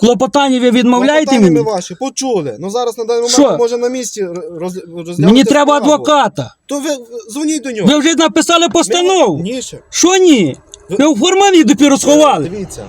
Клопотання ви відмовляєте Клопотання мені? ми ваші почули. Ну зараз на даний Що? момент може на місці роз, розглянути Мені треба справу. адвоката. То ви дзвоніть до нього. Ви вже написали постанову. Ні, ще. Що ні? Ви у формані допіру сховали. Дивіться.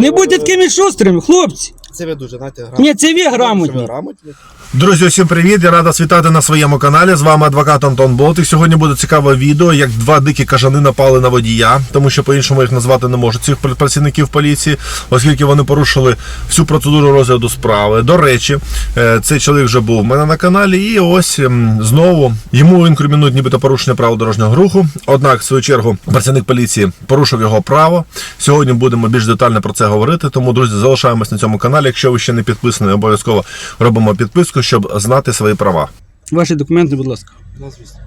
Не Е, будьте такими шустрими, хлопці. Це ви дуже, знаєте, грамотні. Ні, це ви Що ви грамотні. грамотні. Друзі, усім привіт! Я рада вас вітати на своєму каналі. З вами адвокат Антон Болтик. Сьогодні буде цікаве відео, як два дикі кажани напали на водія, тому що по-іншому їх назвати не можуть цих працівників поліції, оскільки вони порушили всю процедуру розгляду справи. До речі, е, цей чоловік вже був у мене на каналі, і ось знову йому інкримінують нібито порушення правил дорожнього руху. Однак, в свою чергу, працівник поліції порушив його право. Сьогодні будемо більш детально про це говорити. Тому, друзі, залишаємось на цьому каналі. Якщо ви ще не підписані, обов'язково робимо підписку, щоб знати свої права. Ваші документи, будь ласка. Да, звісно.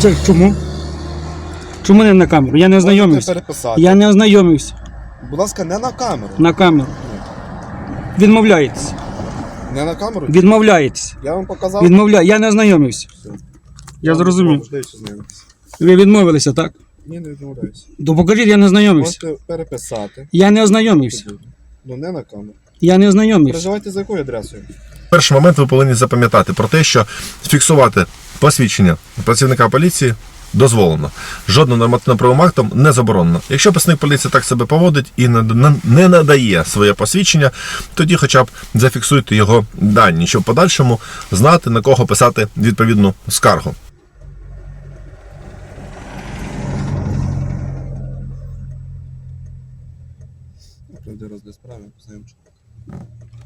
Це чому? Чому не на камеру? Я не ознайомився. переписати. Я не ознайомився Будь ласка, не на камеру. на камеру. Відмовляєтесь. Не на камеру. Відмовляєтесь. Я вам показав. Відмовляю. Я не ознайомився. Я зрозумів. Ви відмовилися, так? Ні, не відмовляюся. То покажіть, я не ознайомився. Можете переписати. Я не ознайомився. Ну не на камеру. Я не ознайомився. Переживайте за якою адресою? Перший момент ви повинні запам'ятати про те, що фіксувати посвідчення працівника поліції дозволено. Жодним нормативно-правовим актом не заборонено. Якщо працівник поліції так себе поводить і не надає своє посвідчення, тоді хоча б зафіксуйте його дані, щоб в подальшому знати на кого писати відповідну скаргу. Розгляд справи, познайомчу.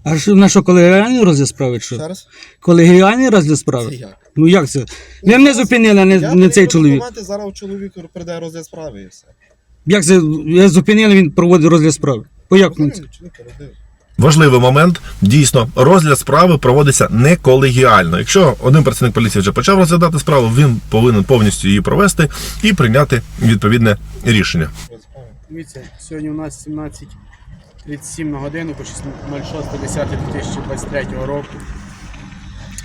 А що на що колегіальний розгляд справи? Що? Ще раз? Колегіальний розгляд Це справи? як? Ну як це? Ви мене зупинили, не, Я не перевірю цей чоловік. документи, зараз у чоловіку прийде розгляд справи і все. Як це? Я зупинили, він проводить розгляд справи. Чи не перейде? Важливий момент. Дійсно, розгляд справи проводиться не колегіально. Якщо один працівник поліції вже почав розглядати справу, він повинен повністю її провести і прийняти відповідне рішення. Розгляд справи. Дивіться, сьогодні у нас 17.37 на годину по 06.10.2023 року.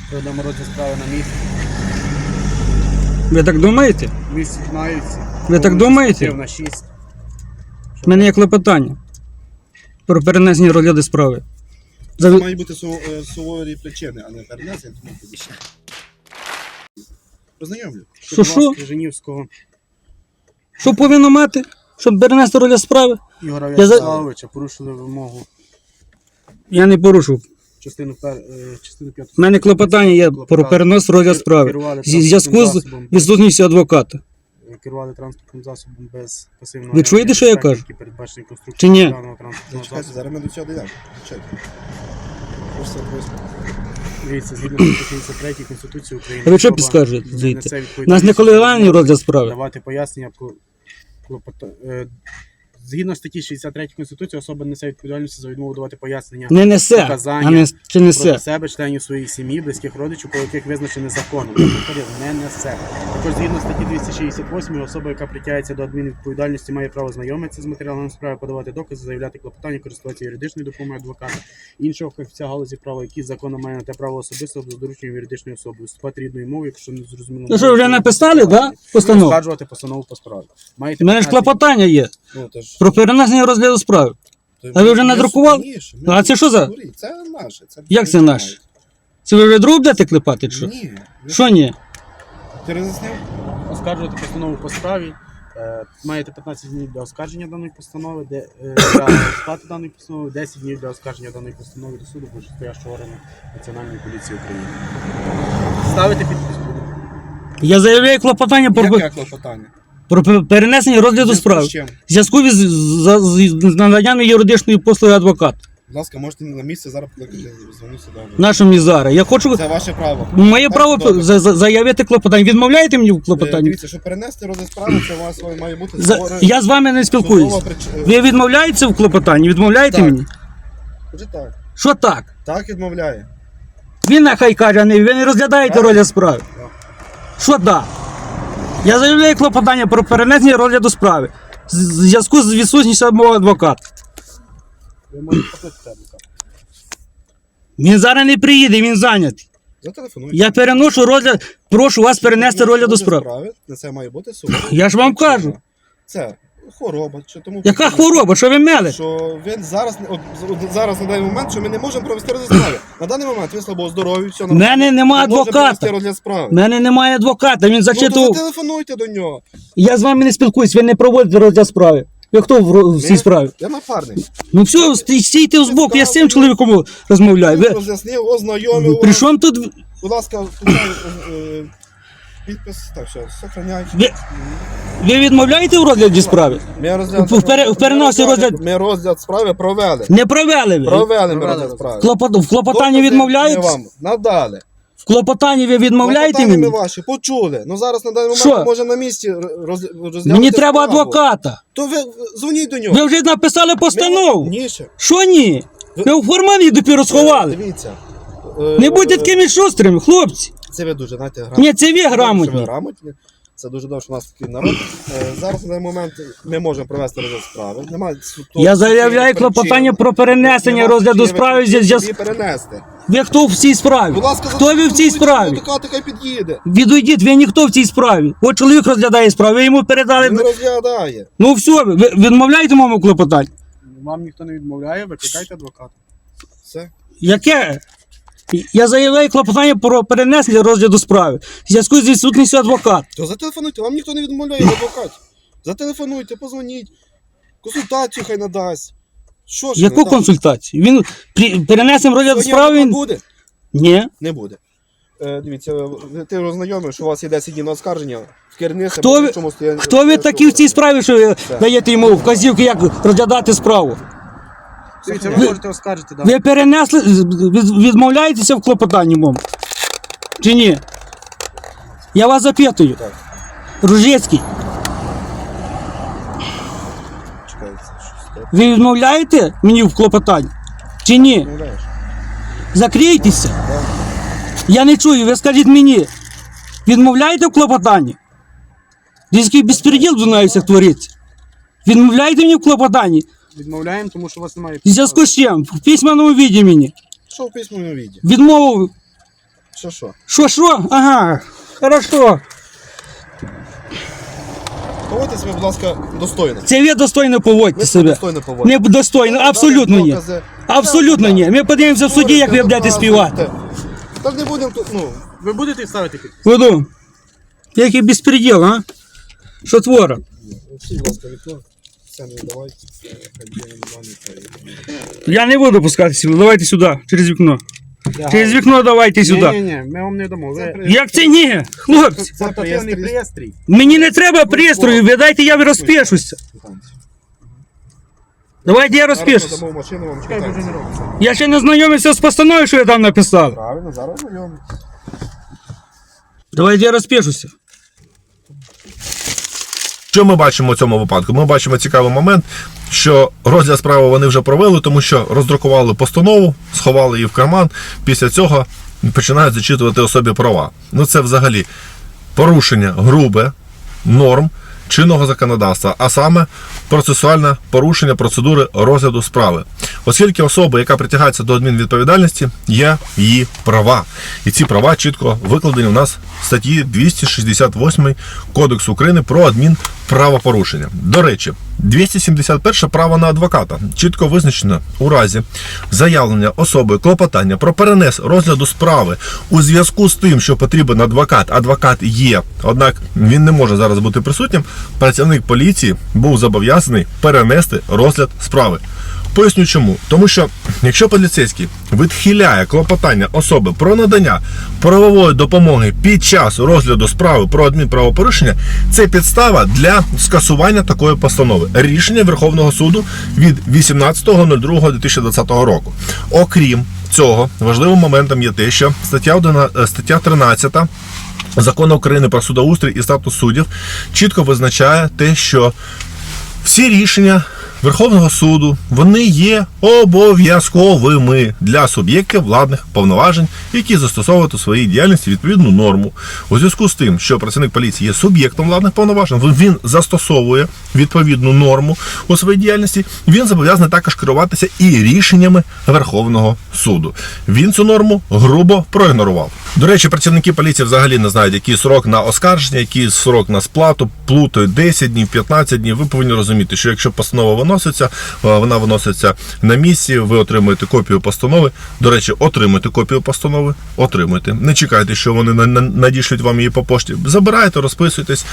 Проведемо розгляд справи на місці. Ви так думаєте? Місці знаються. Ви так думаєте? На 6. У мене є клопотання про перенесення розгляду справи. Це За... мають бути су- е, суворі причини, а не перенесення, тому подібне. Познайомлю. Що, що? Женівського Що повинно мати, щоб перенести розгляд справи? Ігора Я за- В'ячеславовича порушили вимогу Я не порушив. частину, пер... е, частину 5. У мене клопотання є про перенос розгляд справи. Зі зв'язку з відсутністю адвоката. керували транспортним засобом без пасивного. Ви чуєте, що я кажу? Які передбачені Чи ні? даного транспортного Чекайте, засобу. зараз ми до цього дійдемо. Чекайте. Дивіться, згідно статті 73 Конституції України. А ви що особа підскажете? несе? У нас не колегіальний розгляд справи. Давати пояснення про клопота- е, Згідно статті 63 Конституції, особа несе відповідальність за відмову давати пояснення Не несе, Показання а не чи несе. проти себе, членів своєї сім'ї, близьких родичів, по яких визначене законом. Повторюю, не несе. Також згідно статті 268 особа, яка притягається до адмінвідповідальності, має право знайомитися з матеріалами справи, подавати докази, заявляти клопотання, користуватися юридичною допомогою адвоката, іншого фахівця галузі права, які законом має на те право особисто до доручення юридичної особи, виступати рідною мовою, якщо не зрозуміло. Ну що, вже написали, да, постанову? Скаржувати постанову по справі. Маєте У мене ж клопотання є Ну, то ж- про перенесення розгляду справи. то А ви вже ми надрукували? ми А це що за- Це наше. Це Як це не наш? знаю. Це ви вже друг будете клепати, чи що? Ні. Ви- Що ні? Ти роз'яснив? оскаржувати постанову по справі. Е, Маєте 15 днів для оскарження даної постанови, де е, для сплати даної постанови, 10 днів для оскарження даної постанови до суду вищестоящого органу Національної поліції України. Ставити підпис буде. Я заявляю клопотання про, Яке клопотання? Про перенесення розгляду справи. чим? В зв'язку з, з, з, з наданням юридичної послуги адвоката. Будь ласка, можете на місце зараз покликати, дзвоню сюди. Нашому зараз. Я хочу Це ваше право. моє Так, право за, за, заявити клопотання. Відмовляєте мені в Е, клопотанні? Дивіться, щоб перенести розгляд справи, це у вас має бути За, збори- я з вами не спілкуюся. прич- Ви відмовляєтеся в клопотанні? Відмовляєте Так. мені? Скажи так. Що так? Так відмовляє. Він нехай каже, а не ви не розглядаєте розгляд справи. Що так? Я заявляю клопотання про перенесення розгляду справи. З з зв'язку з відсутністю мого адвоката. Ви можете покликати адвоката. Він зараз не приїде, він зайнятий. Зателефонуйте. Я переношу розгляд, прошу вас перенести розгляду справи. На це має бути суд. Я ж вам кажу. Це хвороба, чи тому Яка хвороба? Що ви мели? Що він зараз, от, зараз на даний момент, що ми не можемо провести розгляд справи. На даний момент він слабо здоровий, все В мене нема Не можемо адвоката. розгляд справи. В мене немає адвоката, він Ну, то зачитував. зателефонуйте до нього. Я з вами не спілкуюсь, ви не проводите розгляд справи. Ви хто в, ро- в цій справі? Я напарник. Ну все, стій- стійте збоку, я з цим чоловіком розмовляю. Ви, роз'яснив, ознайомив при вас. чому тут? Будь ласка, включай е, підпис. Так, все, сохраняй. Ви, ви відмовляєте в розгляді справи? Ми розгляд, В пере- в переносі розгляд- Ми розгляд справи провели. Не провели ви. Провели ми розгляд справи. Клопот, в клопотанні Докази відмовляєте? Вам надали. В клопотанні ви відмовляєте Клопотання мені? ми ваші почули. Ну зараз на даний момент Що? ми можемо на місці роз, розглянути Мені треба справу. адвоката. То ви дзвоніть до нього. Ви вже написали постанову. Ні, ще. Що ні? Ви в формалі допіру сховали. Дивіться. Не Е, будьте такими шустрими, хлопці. Це ви дуже, знаєте, грамотні. Ні, це ви Що ви грамотні. грамотні. Це дуже добре, що у нас такий народ. Е, Зараз на даний момент ми можемо провести розгляд справи. Немає суто- Я заявляю клопотання про перенесення Нема розгляду справи зі собі перенести. Ви хто в цій справі? Будь ласка, Хто ви в цій справі? Адвокат хай під'їде. Відійдіть, ви ніхто в цій справі. От чоловік розглядає справу, ви йому передали. Він розглядає. Ну все, ви відмовляєте моєму клопотанню? Вам ніхто не відмовляє, викликайте адвоката. Все. Яке? Я заявляю клопотання про перенесення розгляду справи. В зв'язку з відсутністю адвоката. То зателефонуйте, вам ніхто не відмовляє від адвокатів. Зателефонуйте, позвоніть. Консультацію хай надасть. Що ж Яку надасть? консультацію? Він при, перенесемо розгляд Сьогодні справи. адвокат Він... буде? Ні. Не буде. Е, дивіться, ви- ти ознайомив, що у вас є 10 днів на оскарження в керівництві. Хто ви, хто ви такі в цій справі, що ви даєте йому вказівки, як розглядати справу? Дивіться, Ви- можете оскаржити, да. Ви перенесли, від- відмовляєтеся в клопотанні моєму? Чи ні? Я вас запитую. Ружецький, Чекайте, ви відмовляєте мені в клопотанні? Чи ні? Закрийтеся. Я не чую, ви скажіть мені. Відмовляєте в клопотанні? Дійський безпреділ до нас всіх твориться. Відмовляєте мені в клопотанні? Відмовляємо, тому що у вас немає В зв'язку з чим? В письменному віді мені. Що в письмовому віді? Відмовив. Що що? Що, що? Ага. Хорошо. Поводьте себе, будь ласка, достойно. Це ви достойно поводьте Ви себе. достойно поводьте. Не достойно, абсолютно ні. Докази. Абсолютно ні. Ми подивимося в суді, як ви будете співати. Так не будемо тут, ну, Ви будете ставити підпис? Буду. Який безпреділ, а? Що твора? всі, будь ласка, вікно. Все не давайте. Я не буду пускати сюди. Давайте сюди, через вікно. Через вікно давайте сюди. ні, ні, ми вам не дамо. Ви... Як це ні? Хлопці, Це Портативний пристрій. мені не треба пристрою, ви дайте я розпишуся. Давайте я розпишуся. Я ще не знайомився з постановою, що я там написав. Правильно, зараз знайомі. Давайте я розпишуся. Що ми бачимо у цьому випадку? Ми бачимо цікавий момент, що розгляд справи вони вже провели, тому що роздрукували постанову, сховали її в карман. Після цього починають зачитувати особі права. Ну це взагалі порушення грубе норм чинного законодавства, а саме процесуальне порушення процедури розгляду справи. Оскільки особа, яка притягається до адмінвідповідальності, є її права. І ці права чітко викладені у нас в статті 268 Кодексу України про адмінправопорушення. До речі, 271 право на адвоката чітко визначено у разі заявлення особи клопотання про перенес розгляду справи у зв'язку з тим, що потрібен адвокат. Адвокат є, однак він не може зараз бути присутнім. Працівник поліції був зобов'язаний перенести розгляд справи. Поясню чому. Тому що якщо поліцейський відхиляє клопотання особи про надання правової допомоги під час розгляду справи про адмінправопорушення, це підстава для скасування такої постанови. Рішення Верховного суду від 18.02.2020 року. Окрім цього, важливим моментом є те, що стаття 11 стаття 13 Закону України про судоустрій і статус суддів чітко визначає те, що всі рішення Верховного суду вони є обов'язковими для суб'єктів владних повноважень, які застосовують у своїй діяльності відповідну норму. У зв'язку з тим, що працівник поліції є суб'єктом владних повноважень, він застосовує відповідну норму у своїй діяльності. Він зобов'язаний також керуватися і рішеннями Верховного суду. Він цю норму грубо проігнорував. До речі, працівники поліції взагалі не знають, який срок на оскарження, який срок на сплату, плутають 10 днів, 15 днів. Ви повинні розуміти, що якщо постанова виноситься, е, вона виноситься на місці, ви отримуєте копію постанови. До речі, отримуйте копію постанови, отримуйте. Не чекайте, що вони на- на- надішлють вам її по пошті. Забирайте, розписуйтесь.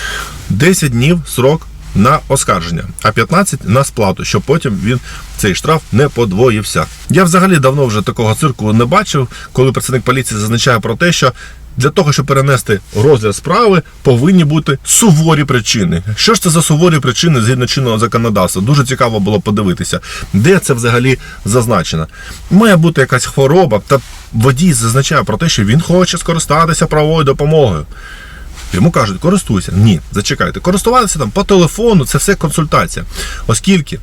10 днів срок на оскарження, а 15 на сплату, щоб потім він цей штраф не подвоївся. Я взагалі давно вже такого цирку не бачив, коли працівник поліції зазначає про те, що для того, щоб перенести розгляд справи, повинні бути суворі причини. Що ж це за суворі причини згідно чинного законодавства? Дуже цікаво було подивитися, де це взагалі зазначено. Має бути якась хвороба, та водій зазначає про те, що він хоче скористатися правовою допомогою. Йому кажуть, користуйся. Ні, зачекайте. Користуватися там по телефону це все консультація. Оскільки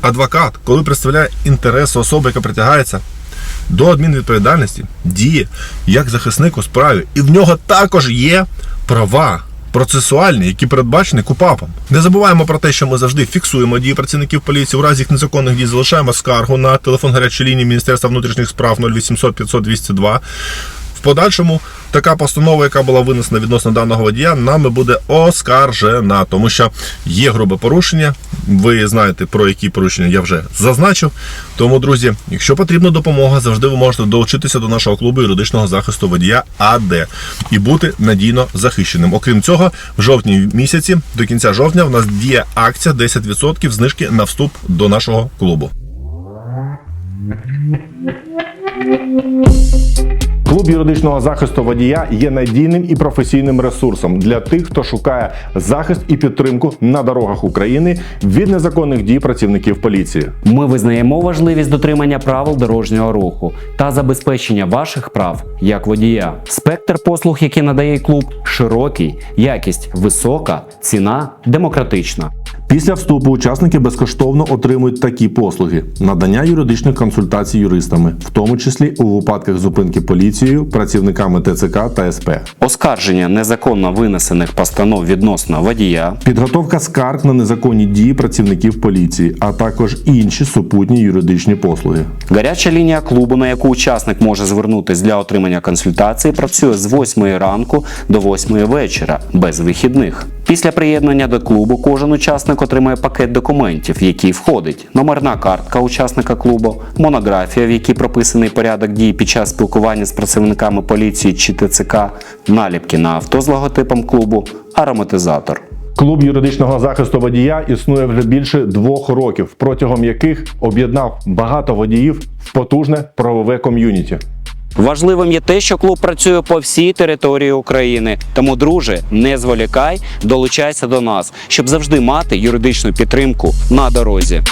адвокат, коли представляє інтереси особи, яка притягається до адмінвідповідальності, діє як захисник у справі, і в нього також є права. Процесуальні, які передбачені КУПАПом. Не забуваємо про те, що ми завжди фіксуємо дії працівників поліції. У разі їх незаконних дій залишаємо скаргу на телефон гарячої лінії Міністерства внутрішніх справ 0800 500 202. В подальшому така постанова, яка була винесена відносно даного водія, нами буде оскаржена, тому що є грубе порушення. Ви знаєте про які порушення я вже зазначив. Тому, друзі, якщо потрібна допомога, завжди ви можете долучитися до нашого клубу юридичного захисту водія АД і бути надійно захищеним. Окрім цього, в жовтні місяці до кінця жовтня в нас діє акція 10% знижки на вступ до нашого клубу. Клуб юридичного захисту водія є надійним і професійним ресурсом для тих, хто шукає захист і підтримку на дорогах України від незаконних дій працівників поліції. Ми визнаємо важливість дотримання правил дорожнього руху та забезпечення ваших прав як водія. Спектр послуг, які надає клуб, широкий, якість висока, ціна демократична. Після вступу учасники безкоштовно отримують такі послуги: надання юридичних консультацій юристами, в тому числі у випадках зупинки поліцією, працівниками ТЦК та СП. Оскарження незаконно винесених постанов відносно водія, Підготовка скарг на незаконні дії працівників поліції, а також інші супутні юридичні послуги. Гаряча лінія клубу, на яку учасник може звернутися для отримання консультації, працює з 8 ранку до 8 вечора без вихідних. Після приєднання до клубу кожен учасник отримує пакет документів, в який входить номерна картка учасника клубу, монографія, в якій прописаний порядок дій під час спілкування з працівниками поліції чи ТЦК, наліпки на авто з логотипом клубу, ароматизатор. Клуб юридичного захисту водія існує вже більше двох років, протягом яких об'єднав багато водіїв в потужне правове ком'юніті. Важливим є те, що клуб працює по всій території України. Тому, друже, не зволікай, долучайся до нас, щоб завжди мати юридичну підтримку на дорозі.